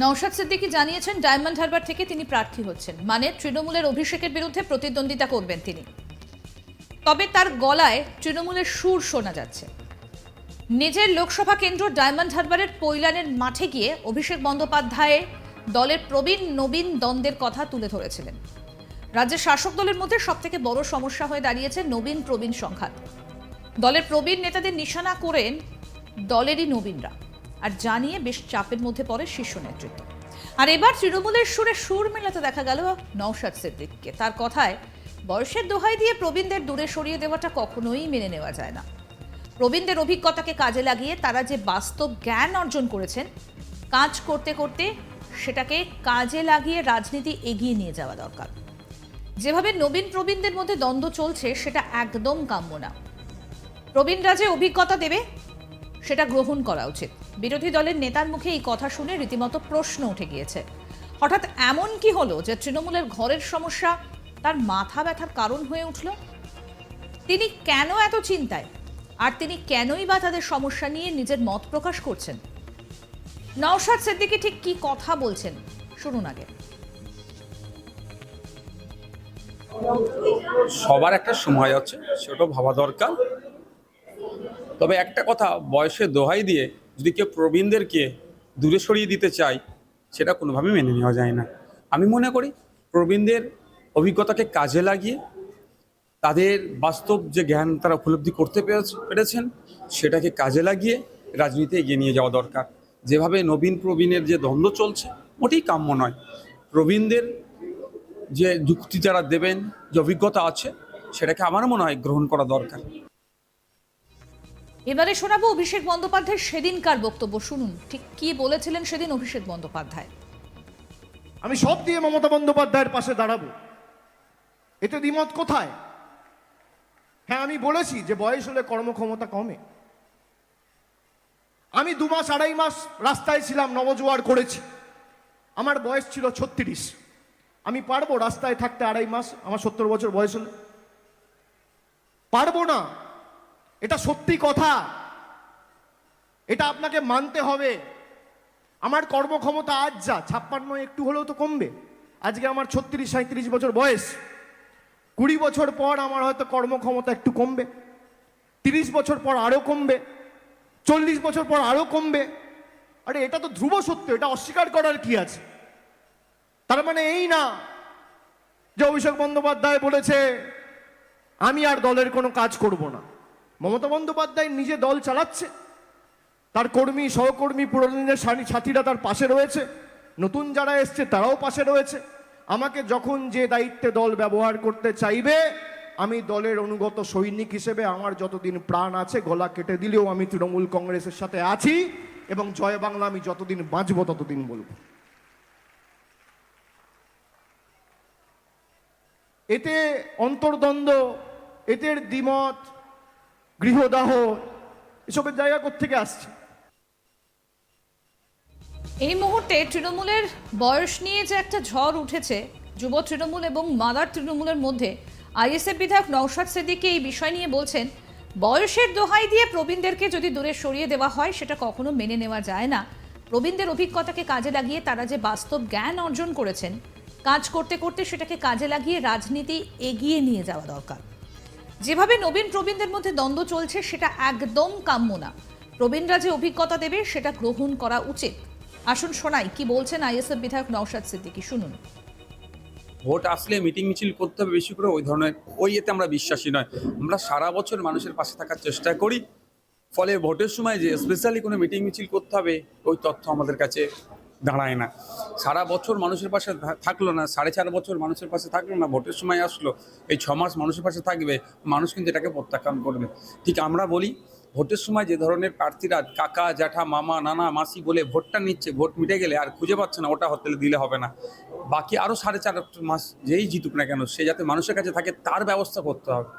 নওশাদ সিদ্দিকী জানিয়েছেন, ডায়মন্ড হারবার থেকে তিনি প্রার্থী হচ্ছেন। মানে তৃণমূলের অভিষেকের বিরুদ্ধে প্রতিদ্বন্দ্বিতা করবেন তিনি। তবে তার গলায় তৃণমূলের সুর শোনা যাচ্ছে। নিজের লোকসভা কেন্দ্র ডায়মন্ড হারবারের পৈলানের মাঠে গিয়ে অভিষেক বন্দ্যোপাধ্যায় দলের প্রবীণ নবীন দ্বন্দ্বের কথা তুলে ধরেছিলেন। রাজ্যের শাসক দলের মধ্যে সবথেকে বড় সমস্যা হয়ে দাঁড়িয়েছে নবীন প্রবীণ সংঘাত। দলের প্রবীণ নেতাদের নিশানা করেন দলেরই নবীনরা। আর জানিয়ে বেশ চাপের মধ্যে পড়ে শীর্ষ নেতৃত্ব। আর এবার তৃণমূলের সুরে সুর মেলাতে দেখা গেল নওশাদ সিদ্দিককে। তার কথায়, বয়সের দোহাই দিয়ে প্রবীণদের দূরে সরিয়ে দেওয়াটা কখনোই মেনে নেওয়া যায় না। প্রবীণদের অভিজ্ঞতাকে কাজে লাগিয়ে তারা যে বাস্তব জ্ঞান অর্জন করেছেন, কাজ করতে করতে সেটাকে কাজে লাগিয়ে রাজনীতি এগিয়ে নিয়ে যাওয়া দরকার। যেভাবে নবীন প্রবীণদের মধ্যে দ্বন্দ্ব চলছে, সেটা একদম কাম্য না। প্রবীণরা যে অভিজ্ঞতা দেবে, সেটা গ্রহণ করা উচিত। বিরোধী দলের নেতার মুখে এই কথা শুনে রীতিমতো প্রশ্ন উঠে গিয়েছে। হঠাৎ এমন কি হলো যে তৃণমূলের ঘরের সমস্যা তার মাথা ব্যথার কারণ হয়ে উঠল? তিনি কেন এত চিন্তায়? আর তিনি কেনই বা তাদের সমস্যা নিয়ে নিজের মত প্রকাশ করছেন? নওশাদ সিদ্দিকী ঠিক কি কথা বলছেন? শুনুন আগে। সবার একটা সময় আছে সেটা ভাবা দরকার। তবে একটা কথা, বয়সে দোহাই দিয়ে যদি কেউ প্রবীণদেরকে দূরে সরিয়ে দিতে চায়, সেটা কোনোভাবেই মেনে নেওয়া যায় না। আমি মনে করি প্রবীণদের অভিজ্ঞতাকে কাজে লাগিয়ে তাদের বাস্তব যে জ্ঞান তারা উপলব্ধি করতে পেরেছ- পেরেছেন, সেটাকে কাজে লাগিয়ে রাজনীতি এগিয়ে নিয়ে যাওয়া দরকার। যেভাবে নবীন প্রবীণের যে দ্বন্দ্ব চলছে, মোটেই কাম্য নয়। প্রবীণদের যে যুক্তি যারা দেবেন, যে অভিজ্ঞতা আছে, সেটাকে আমার মনে হয় গ্রহণ করা দরকার। এবারে শোনাবো অভিষেক বন্দ্যোপাধ্যায় সেদিনকার বক্তব্য। শুনুন, ঠিক কি বলেছিলেন সেদিন অভিষেক বন্দ্যোপাধ্যায়? আমি সব দিয়ে মমতা বন্দ্যোপাধ্যায়ের পাশে দাঁড়াবো। এতে দ্বিমত কোথায়? হ্যাঁ আমি বলেছি যে বয়স হলে কর্মক্ষমতা কমে। আমি দু মাস আড়াই মাস রাস্তায় ছিলাম, নবজোয়ার করেছি। আমার বয়স ছিল ছত্রিশ। আমি পারব রাস্তায় থাকতে আড়াই মাস? আমার সত্তর বছর বয়স হলে? পারব না। এটা সত্যি কথা। এটা আপনাকে মানতে হবে। আমার কর্মক্ষমতা আজ যা, ছাপ্পান্ন একটু হলেও তো কমবে। আজকে আমার ছত্রিশ সাঁত্রিশ বছর বয়স। কুড়ি বছর পর আমার হয়তো কর্মক্ষমতা একটু কমবে। তিরিশ বছর পর আরও কমবে। চল্লিশ বছর পর আরও কমবে। আরে, এটা তো ধ্রুব সত্য, এটা অস্বীকার করার কি আছে? তার মানে এই না যে অভিষেক বন্দ্যোপাধ্যায় বলেছে, আমি আর দলের কোনো কাজ করব না। মমতা বন্দ্যোপাধ্যায় নিজে দল চালাচ্ছে। তার কর্মী, সহকর্মী পুরোদিনের সানি সাথীরা তার পাশে রয়েছে। নতুন যারা এসছে, তারাও পাশে রয়েছে। আমাকে যখন যে দায়িত্বে দল ব্যবহার করতে চাইবে, আমি দলের অনুগত সৈনিক হিসেবে আমার যতদিন প্রাণ আছে, গলা কেটে দিলেও আমি তৃণমূল কংগ্রেসের সাথে আছি এবং জয় বাংলা আমি যতদিন বাঁচবো, ততদিন বলব। এতে অন্তর্দ্বন্দ্ব এদের দ্বিমত গৃহদাহ, এসবের জায়গা কোথেকে আসছে? এই মুহূর্তে তৃণমূলের বয়স নিয়ে যে একটা ঝড় উঠেছে, যুব তৃণমূল এবং মাদার তৃণমূলের মধ্যে, আইএসএফ বিধায়ক নওশাদ সিদ্দিকী এই বিষয় নিয়ে বলছেন, বয়সের দোহাই দিয়ে প্রবীণদেরকে যদি দূরে সরিয়ে দেওয়া হয়, সেটা কখনো মেনে নেওয়া যায় না। প্রবীণদের অভিজ্ঞতাকে কাজে লাগিয়ে তারা যে বাস্তব জ্ঞান অর্জন করেছেন, কাজ করতে করতে সেটাকে কাজে লাগিয়ে রাজনীতি এগিয়ে নিয়ে যাওয়া দরকার। যেভাবে নবীন প্রবীণদের মধ্যে দ্বন্দ্ব চলছে, সেটা একদম কাম্য না। প্রবীণরা যে অভিজ্ঞতা দেবে, সেটা গ্রহণ করা উচিত। আসুন শোনাই, কি বলছেন আইএসএফ বিধায়ক নওশাদ সিদ্দিকি? শুনুন। ভোট আসলে মিটিং মিছিল করতে হবে বেশি করে, ওই ধরনের, ওই এতে আমরা বিশ্বাসী নয়। আমরা সারা বছর মানুষের পাশে থাকার চেষ্টা করি। ফলে ভোটের সময় যে স্পেশালি কোনো মিটিং মিছিল করতে হবে, ওই তথ্য আমাদের কাছে দাঁড়ায় না। সারা বছর মানুষের পাশে থাকল না, সাড়ে চার বছর মানুষের পাশে থাকল না, ভোটের সময় আসলো, এই ছ মাস মানুষের পাশে থাকবে, মানুষ কিন্তু এটাকে প্রত্যাখ্যান করবে। ঠিক আমরা বলি, ভোটের সময় যে ধরনের প্রার্থীরা কাকা, জ্যাঠা, মামা, নানা, মাসি বলে ভোটটা নিচ্ছে, ভোট মিটে গেলে আর খুঁজে পাচ্ছে না, ওটা হতে দিলে হবে না। বাকি আরও সাড়ে চার মাস যেই জিতুক না কেন, সে যাতে মানুষের কাছে থাকে, তার ব্যবস্থা করতে হবে।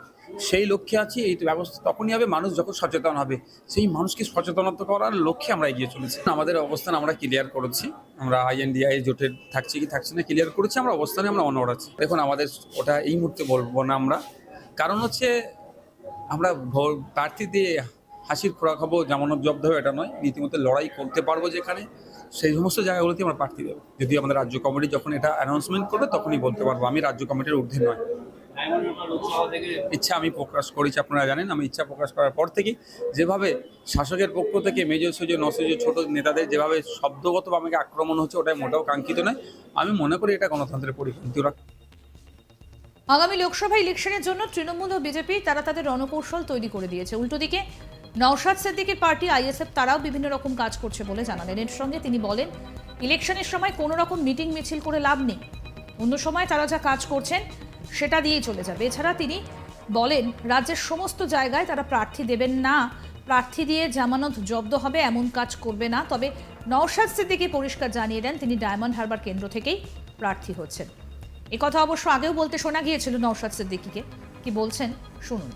সেই লক্ষ্যে আছি, এই ব্যবস্থা তখনই হবে, মানুষ যখন সচেতন হবে, সেই মানুষকে সচেতনতা করার লক্ষ্যে আমরা এগিয়ে চলেছি। আমাদের অবস্থান আমরা ক্লিয়ার করেছি, আমরা আইএনডিআই জোটের থাকছি কি থাকছি না ক্লিয়ার করেছি, আমরা অবস্থানে আমরা অনড় আছি। দেখুন, আমাদের ওটা এই মুহূর্তে বলব না আমরা। কারণ হচ্ছে, আমরা প্রার্থী দিয়ে হাসির খোরা খাব জামানত জব্দ হবে, এটা নয়। রীতিমতো লড়াই করতে পারব যেখানে, সেই সমস্ত জায়গাগুলোতে আমরা প্রার্থী দেবো। যদি আমাদের রাজ্য কমিটি যখন এটা অ্যানাউন্সমেন্ট করবে, তখনই বলতে পারব, আমি রাজ্য কমিটির ঊর্ধ্বে নয়। ইচ্ছা আমি প্রকাশ করেছি, আপনারা জানেন, আমি ইচ্ছা প্রকাশ করার পর থেকেই যেভাবে শাসকের পক্ষ থেকে মেজর সেজো, নসেজো, ছোট নেতাদের যেভাবে শব্দগত আমাকে আক্রমণ হচ্ছে, ওটাই মোটেও কাঙ্ক্ষিত নয়। আমি মনে করি এটা গণতন্ত্রের পরিপন্থী আগামী লোকসভা ইলেকশনের জন্য তৃণমূল ও বিজেপি, তারা তাদের রণকৌশল তৈরি করে দিয়েছে। উল্টো দিকে, নওশাদ সিদ্দিকের পার্টি, আইএসএফ, তারাও বিভিন্ন রকম কাজ করছে বলে জানালেন। এর সঙ্গে তিনি বলেন, ইলেকশনের সময় কোনো রকম মিটিং মিছিল করে লাভ নেই। অন্য সময় তারা যা কাজ করছেন সেটা দিয়েই চলে যাবে। এছাড়া তিনি বলেন, রাজ্যের সমস্ত জায়গায় তারা প্রার্থী দেবেন না। প্রার্থী দিয়ে জামানত জব্দ হবে, এমন কাজ করবে না। তবে নওশাদ সিদ্দিকি পরিষ্কার জানিয়ে দেন, তিনি ডায়মন্ড হারবার কেন্দ্র থেকেই প্রার্থী হচ্ছেন। এ কথা অবশ্য আগেও বলতে শোনা গিয়েছিল নওশাদ সিদ্দিকিকে। কি বলছেন? শুনুন।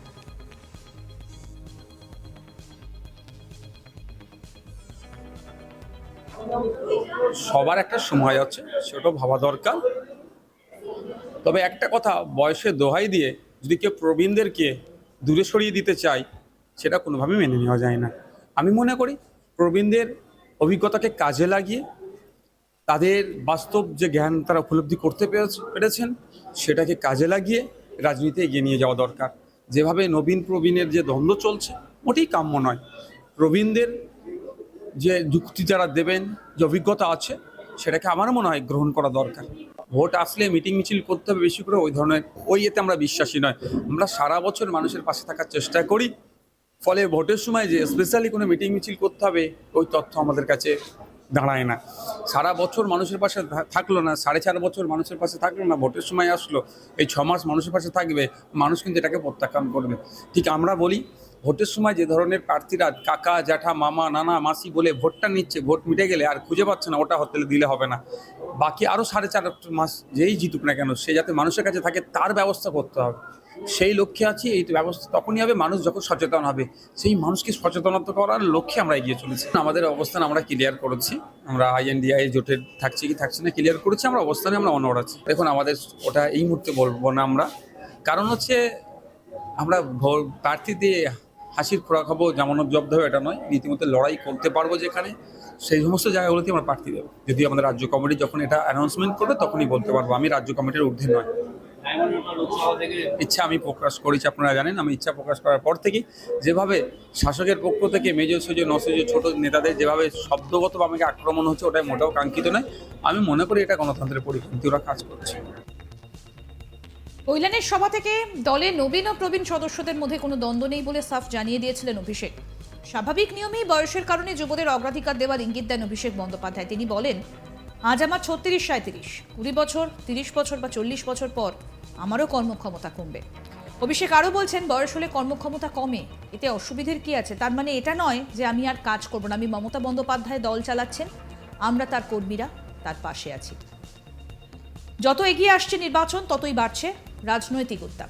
সবার একটা সময় আছে সেটাও ভাবা দরকার। তবে একটা কথা বয়সের দোহাই দিয়ে যদি কেউ প্রবীণদেরকে দূরে সরিয়ে দিতে চায়, সেটা কোনোভাবেই মেনে নেওয়া যায় না। আমি মনে করি প্রবীণদের অভিজ্ঞতাকে কাজে লাগিয়ে তাদের বাস্তব যে জ্ঞান তারা উপলব্ধি করতে পেরেছ- পেরেছেন, সেটাকে কাজে লাগিয়ে রাজনীতি এগিয়ে নিয়ে যাওয়া দরকার। যেভাবে নবীন প্রবীণের যে দ্বন্দ্ব চলছে, মোটেই কাম্য নয়। প্রবীণদের যে যুক্তি যারা দেবেন, যে অভিজ্ঞতা আছে, সেটাকে আমার মনে হয় গ্রহণ করা দরকার। ভোট আসলে মিটিং মিছিল করতে হবে বেশি করে, ওই ধরনের, ওই এতে আমরা বিশ্বাসী নয়। আমরা সারা বছর মানুষের পাশে থাকার চেষ্টা করি, ফলে ভোটের সময় যে স্পেশালি কোনো মিটিং মিছিল করতে হবে, ওই তথ্য আমাদের কাছে দাঁড়ায় না। সারা বছর মানুষের পাশে থাকল না, সাড়ে চার বছর মানুষের পাশে থাকল না, ভোটের সময় আসলো, এই ছ মাস মানুষের পাশে থাকবে, মানুষ কিন্তু এটাকে প্রত্যাখ্যান করবে। ঠিক আমরা বলি, ভোটের সময় যে ধরনের প্রার্থীরা কাকা, জ্যাঠা, মামা, নানা, মাসি বলে ভোটটা নিচ্ছে, ভোট মিটে গেলে আর খুঁজে পাচ্ছে না, ওটা হতে দিলে হবে না। বাকি আরও সাড়ে চার মাস যেই জিতুক না কেন, সে যাতে মানুষের কাছে থাকে, তার ব্যবস্থা করতে হবে। সেই লক্ষ্যে আছি, এই ব্যবস্থা তখনই হবে, মানুষ যখন সচেতন হবে, সেই মানুষকে সচেতনতা করার লক্ষ্যে আমরা এগিয়ে চলেছি। আমাদের অবস্থান আমরা ক্লিয়ার করেছি। আমরা আইএনডিআই জোটের থাকছি কি থাকছি না ক্লিয়ার করেছি, আমরা অবস্থানে আমরা অনড় আছি। দেখুন, আমাদের ওটা এই মুহূর্তে বলব না আমরা। কারণ হচ্ছে, আমরা প্রার্থী দিয়ে হাসির খোরা খাব জামানত জব্দ হবে, এটা নয়। রীতিমতো লড়াই করতে পারব যেখানে। সেই সমস্ত জায়গাগুলোতে আমরা প্রার্থী দেবো। যদি আমাদের রাজ্য কমিটি যখন এটা অ্যানাউন্সমেন্ট করবে, তখনই বলতে পারব, আমি রাজ্য কমিটির ঊর্ধ্বে নয়। ইচ্ছা আমি প্রকাশ করেছি, আপনারা জানেন, আমি ইচ্ছা প্রকাশ করার পর থেকেই যেভাবে শাসকের পক্ষ থেকে মেজর সেজো, নসেজো, ছোট নেতাদের যেভাবে শব্দগত আমাকে আক্রমণ হচ্ছে, ওটাই মোটেও কাঙ্ক্ষিত নয়। আমি মনে করি এটা গণতন্ত্রের পরিপন্থী ওরা কাজ করছে। কৈলানের সভা থেকে দলে নবীন ও প্রবীণ সদস্যদের মধ্যে কোনো দ্বন্দ্ব নেই বলে সাফ জানিয়ে দিয়েছিলেন অভিষেক। স্বাভাবিক নিয়মেই বয়সের কারণে যুবদের অগ্রাধিকার দেওয়ার ইঙ্গিত দেন অভিষেক বন্দ্যোপাধ্যায়। তিনি বলেন, আজ আমার ছত্রিশ সাঁত্রিশ কুড়ি বছর, তিরিশ বছর বা চল্লিশ বছর পর আমারও কর্মক্ষমতা কমবে। অভিষেক আরও বলছেন, বয়স হলে কর্মক্ষমতা কমে। এতে অসুবিধের কি আছে? তার মানে এটা নয় যে আমি আর কাজ করব না। আমি মমতা বন্দ্যোপাধ্যায় দল চালাচ্ছেন। আমরা তার কর্মীরা তার পাশে আছি। যত এগিয়ে আসছে নির্বাচন, ততই বাড়ছে রাজনৈতিক উত্তাপ।